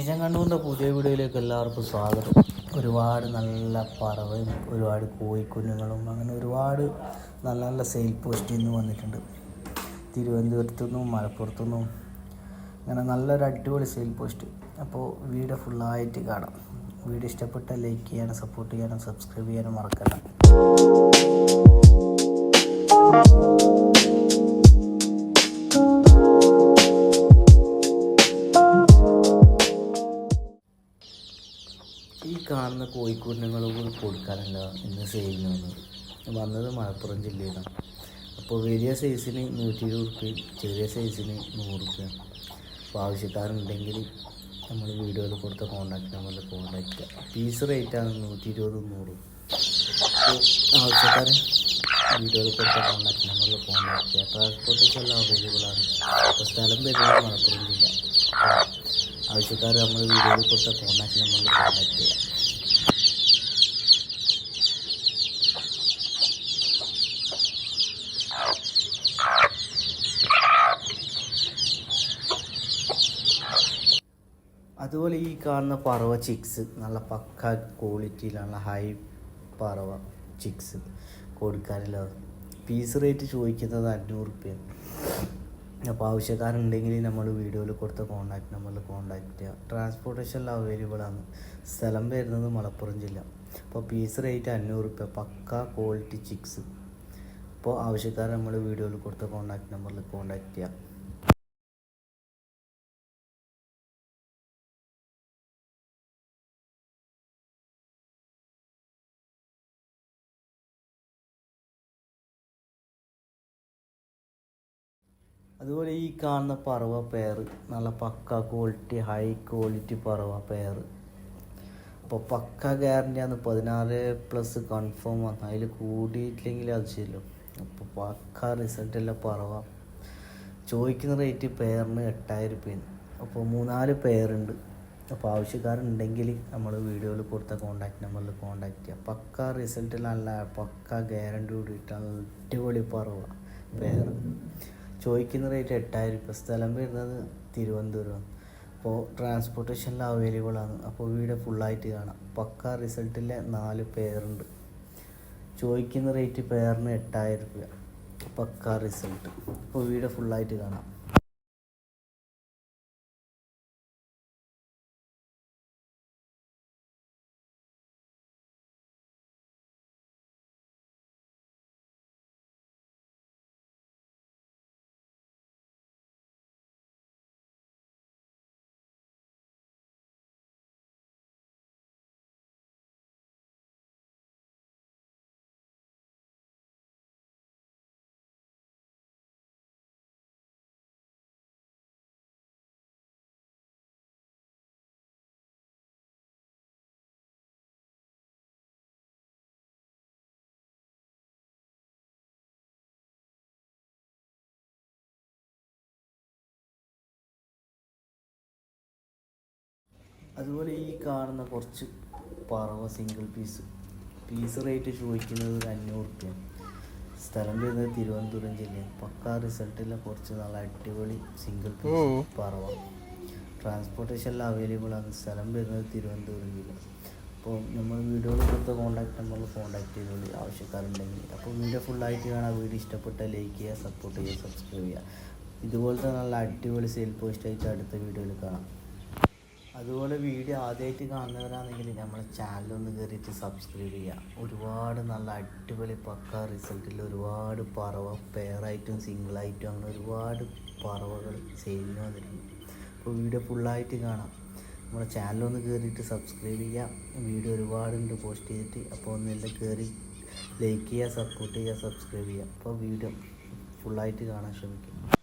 ഈശങ്കണ്ണൂരിന്റെ പുതിയ വീഡിയോയിലേക്ക് എല്ലാവർക്കും സ്വാഗതം. ഒരുപാട് നല്ല പറവയും ഒരുപാട് കോഴിക്കുഞ്ഞുങ്ങളും അങ്ങനെ ഒരുപാട് നല്ല നല്ല സെയിൽ പോസ്റ്റിൽ നിന്ന് വന്നിട്ടുണ്ട്. തിരുവനന്തപുരത്തു നിന്നും മലപ്പുറത്തു നിന്നും അങ്ങനെ നല്ലൊരു അടിപൊളി സെയിൽ പോസ്റ്റ് അപ്പോൾ വീഡിയോ ഫുള്ളായിട്ട് കാണാം. വീഡിയോ ഇഷ്ടപ്പെട്ട ലൈക്ക് ചെയ്യാനും സപ്പോർട്ട് ചെയ്യാനും സബ്സ്ക്രൈബ് ചെയ്യാനും മറക്കണ്ട. കാണുന്ന കോഴിക്കുഞ്ഞുങ്ങൾ കൊടുക്കാനല്ല ഇന്ന് സെയിലിന് വന്നത് മലപ്പുറം ജില്ലയിലാണ്. അപ്പോൾ വലിയ സൈസിന് നൂറ്റി ഇരുപത് റുപ്യ ചെറിയ സൈസിന് നൂറ് റുപ്യ അപ്പോൾ ആവശ്യക്കാരുണ്ടെങ്കിൽ നമ്മൾ വീഡിയോയിൽ കൊടുത്ത കോൺടാക്ട് നമ്പറിൽ കോൺടാക്ട് ചെയ്യുക പീസ് റേറ്റാണ് നൂറ്റി ഇരുപതും നൂറും. അപ്പോൾ ആവശ്യക്കാരൻ വീഡിയോയിൽ കൊടുത്ത കോൺടാക്ട് നമ്പറിൽ കോൺടാക്ട് ചെയ്യുക ട്രാൻസ്പോർട്ടേഷൻ എല്ലാം അവൈലബിൾ ആണ്. അപ്പോൾ സ്ഥലം വരുന്നത് മലപ്പുറം ജില്ല. ആവശ്യക്കാർ നമ്മൾ വീഡിയോയിൽ കൊടുത്ത കോൺടാക്ട് നമ്പറിൽ കോൺടാക്ട് ചെയ്യുക അതുപോലെ ഈ കാണുന്ന പറവ ചിക്സ് നല്ല പക്ക ക്വാളിറ്റിയിലുള്ള ഹൈ പറവ ചിക്സ് കൊടുക്കാനില്ല പീസ് റേറ്റ് ചോദിക്കുന്നത് അഞ്ഞൂറ് റുപ്യ അപ്പോൾ ആവശ്യക്കാരുണ്ടെങ്കിൽ നമ്മൾ വീഡിയോയിൽ കൊടുത്ത കോൺടാക്റ്റ് നമ്പറിൽ കോൺടാക്റ്റ് ചെയ്യുക. ട്രാൻസ്പോർട്ടേഷൻ അവൈലബിൾ ആണ്. സ്ഥലം വരുന്നത് മലപ്പുറം ജില്ല. അപ്പോൾ പീസ് റേറ്റ് അഞ്ഞൂറ് റുപ്യ പക്ക ക്വാളിറ്റി ചിക്സ് അപ്പോൾ ആവശ്യക്കാർ നമ്മൾ വീഡിയോയിൽ കൊടുത്ത കോൺടാക്റ്റ് നമ്പറിൽ കോൺടാക്റ്റ് ചെയ്യുക. അതുപോലെ ഈ കാണുന്ന പറവ പെയർ നല്ല പക്ക ക്വാളിറ്റി ഹൈ ക്വാളിറ്റി പറവ പെയർ അപ്പോൾ പക്ക ഗ്യാരണ്ടിയാണ് പതിനാറ് പ്ലസ് കൺഫേം ആണ് അതിൽ കൂടിയിട്ടില്ലെങ്കിൽ അത് ശരിയല്ലോ അപ്പോൾ പക്ക റിസൾട്ടുള്ള പറവ. ചോദിക്കുന്ന റേറ്റ് പെയറിന് എട്ടായിരം രൂപയാണ് അപ്പോൾ മൂന്നാൽ പെയറുണ്ട് അപ്പോൾ ആവശ്യക്കാരുണ്ടെങ്കിൽ നമ്മൾ വീഡിയോയിൽ കൊടുത്ത കോൺടാക്റ്റ് നമ്പറിൽ കോൺടാക്റ്റ് ചെയ്യുക പക്ക റിസൾട്ട് നല്ല പക്ക ഗ്യാരണ്ടി കൂടിയിട്ടാണ് അടിപൊളി പറവ പെയർ ചോദിക്കുന്ന റേറ്റ് എട്ടായിരം രൂപ സ്ഥലം വരുന്നത് തിരുവനന്തപുരം. അപ്പോൾ ട്രാൻസ്പോർട്ടേഷനിൽ അവൈലബിൾ ആണ്. അപ്പോൾ വീഡിയോ ഫുള്ളായിട്ട് കാണാം. പക്ക റിസൾട്ടിലെ നാല് പേരുണ്ട്. ചോദിക്കുന്ന റേറ്റ് പേരിന് എട്ടായിരം രൂപ പക്ക റിസൾട്ട് അപ്പോൾ വീഡിയോ ഫുള്ളായിട്ട് കാണാം. അതുപോലെ ഈ കാണുന്ന കുറച്ച് പറവ സിംഗിൾ പീസ് പീസ് റേറ്റ് ചോദിക്കുന്നത് ഒരു അഞ്ഞൂറ് റുപ്യ സ്ഥലം വരുന്നത് തിരുവനന്തപുരം ജില്ലയിൽ പക്ക റിസൾട്ടിലെ കുറച്ച് നല്ല അടിപൊളി സിംഗിൾ പീസ് പറവ. ട്രാൻസ്പോർട്ടേഷൻ എല്ലാം അവൈലബിൾ ആണ്. സ്ഥലം വരുന്നത് തിരുവനന്തപുരം ജില്ല. അപ്പോൾ നമ്മൾ വീഡിയോയിൽ കൊടുത്ത കോൺടാക്ട് നമ്പറിൽ കോൺടാക്ട് ചെയ്തോളി. ആവശ്യക്കാരുണ്ടെങ്കിൽ. അപ്പോൾ വീഡിയോ ഫുള്ളായിട്ട് കാണാൻ വീഡിയോ ഇഷ്ടപ്പെട്ട ലൈക്ക് ചെയ്യുക സപ്പോർട്ട് ചെയ്യുക സബ്സ്ക്രൈബ് ചെയ്യുക. ഇതുപോലത്തെ നല്ല അടിപൊളി സെയിൽ പോസ്റ്റ് ആയിട്ട് അടുത്ത വീഡിയോയിൽ കാണാം. അതുപോലെ വീഡിയോ ആദ്യമായിട്ട് കാണുന്നവരാണെങ്കിൽ നമ്മളെ ചാനലൊന്ന് കയറിയിട്ട് സബ്സ്ക്രൈബ് ചെയ്യുക. ഒരുപാട് നല്ല അടിപൊളി പക്ക റിസൾട്ടിൽ ഒരുപാട് പറവ പെയറായിട്ടും സിംഗിളായിട്ടും അങ്ങനെ ഒരുപാട് പറവകൾ സെയിലിന് വന്നിട്ടുണ്ട്. അപ്പോൾ വീഡിയോ ഫുള്ളായിട്ട് കാണാം. നമ്മളെ ചാനലൊന്ന് കയറിയിട്ട് സബ്സ്ക്രൈബ് ചെയ്യുക. വീഡിയോ ഒരുപാടുണ്ട് പോസ്റ്റ് ചെയ്തിട്ട്. അപ്പോൾ ഒന്നെല്ലാം കയറി ലൈക്ക് ചെയ്യുക സപ്പോർട്ട് ചെയ്യുക സബ്സ്ക്രൈബ് ചെയ്യുക. അപ്പോൾ വീഡിയോ ഫുള്ളായിട്ട് കാണാൻ ശ്രമിക്കുക